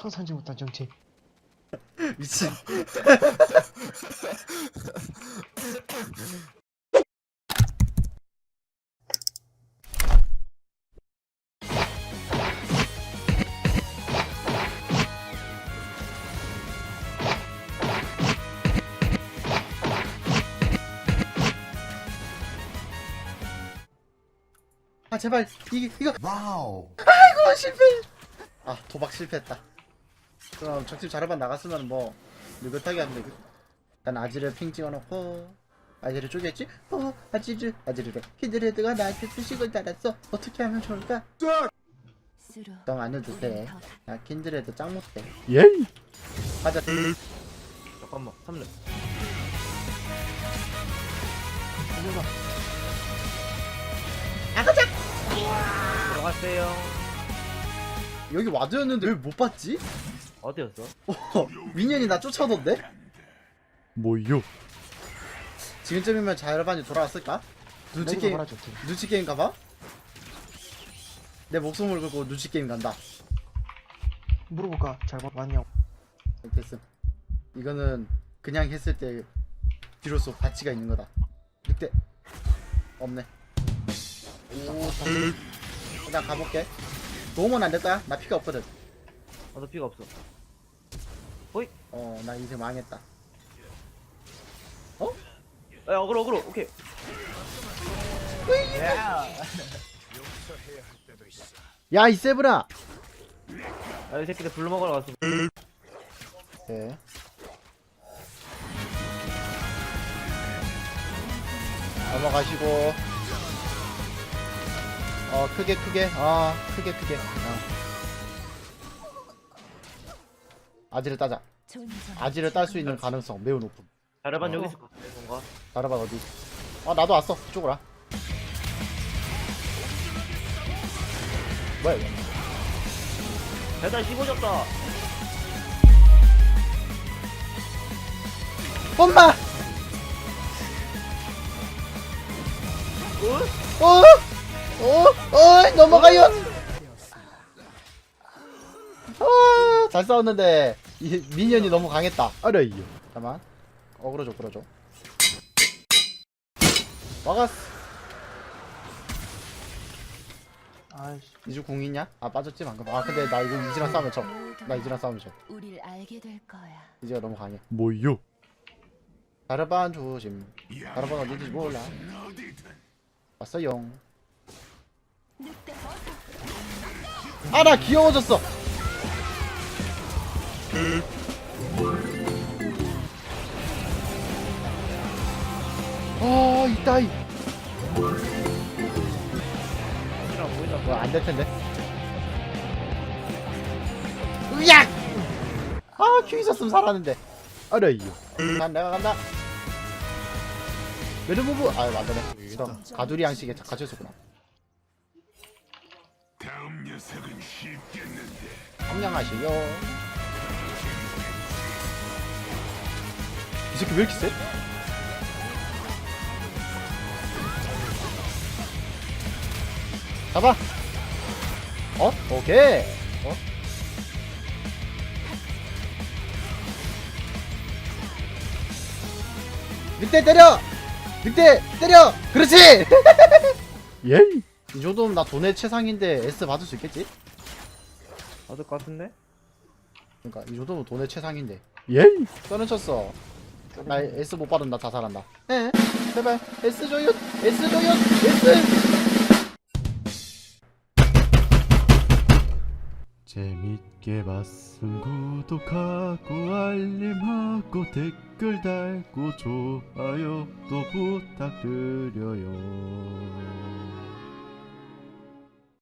상상지 못한 정체. 미친. 아 제발 이게 이거 와우. 아이고 실패. 아 도박 실패했다. 그럼 적집 자르반 나갔으면 뭐 느긋하게 하면 되겠. 난 아지를 핑 찍어놓고 아지를 쪼개지? 어 아지를 아지를 히드레드가 나한테 수식을 달았어. 어떻게 하면 좋을까? 정안 해도 돼. 나 킨드레드 짱 못해. 예이 가자. 잠깐만 3렙 달려가. 들어갔어요 여기 와드였는데 왜 못 봤지? 어디였어? 어, 미니언이 나 쫓아오던데? 뭐요 지금쯤이면 자르반이 돌아왔을까? 눈치 게임 말하죠. 눈치 게임 가봐. 내 목숨을 걸고 눈치 게임 간다. 물어볼까? 잘 봐- 왔냐고. 됐음. 이거는 그냥 했을 때 비로소 가치가 있는 거다. 늑대 없네. 오, 일단 가볼게. 도움은 안될 거야? 나 피가 없거든. 나도 피가 없어 어, 나 인생 망했다. 야 어그로 어그로 오케이 야 이 세브라 야 이 새끼들 불러 먹으러 갔어 네. 넘어가시고. 어, 크게 크게. 어, 크게 크게. 어. 아지를 따자. 아지를 딸 수 있는 가능성 매우 높음. 자르반 어. 여기 있을 것 같아 뭔가 다르반 어디? 아 나도 왔어. 이쪽으로 와. 뭐야 이거? 배달 씹어졌다 엄마! 어? 어? 어? 넘어가요! 아, 잘 싸웠는데 이 미니언이 너무 강했다. 알아요 잠깐만. 어그러줘, 끌어줘. 막았어. 아이씨. 이주 궁 있냐? 아 빠졌지 방금. 아 근데 나 이거 이지랑 싸우면 져. 나 이지랑 싸우면 져. 우릴 알게 될 거야. 이지가 너무 강해. 뭐요 다르반 조심. 다르반 어딘지 몰라. 왔어용. 아나 귀여워졌어. 어 이따이. 뭐안될 텐데. 으약! 아, 큐 있었으면 살았는데. 알아요 난 내가 간다. 메르무브. 아유, 안 되네. 그럼 가두리 양식에 갇혀 있었구나. 다음 녀석은 쉽겠는데. 함량하시요. 이 새끼 왜 이렇게 세? 잡아. 어? 오케이. 어? 늑대 때려! 늑대 때려! 그렇지! 예이 이 정도면 나 돈의 최상인데 S 받을 수 있겠지? 받을 것 같은데? 그러니까 이 정도면 돈의 최상인데. 예이 떠는 쳤어. 나 S 못 받으면 나 자살한다. 에? 제발 S 줘요 S 줘요 S! 재밌게 봤음 구독하고 알림하고 댓글 달고 좋아요도 부탁드려요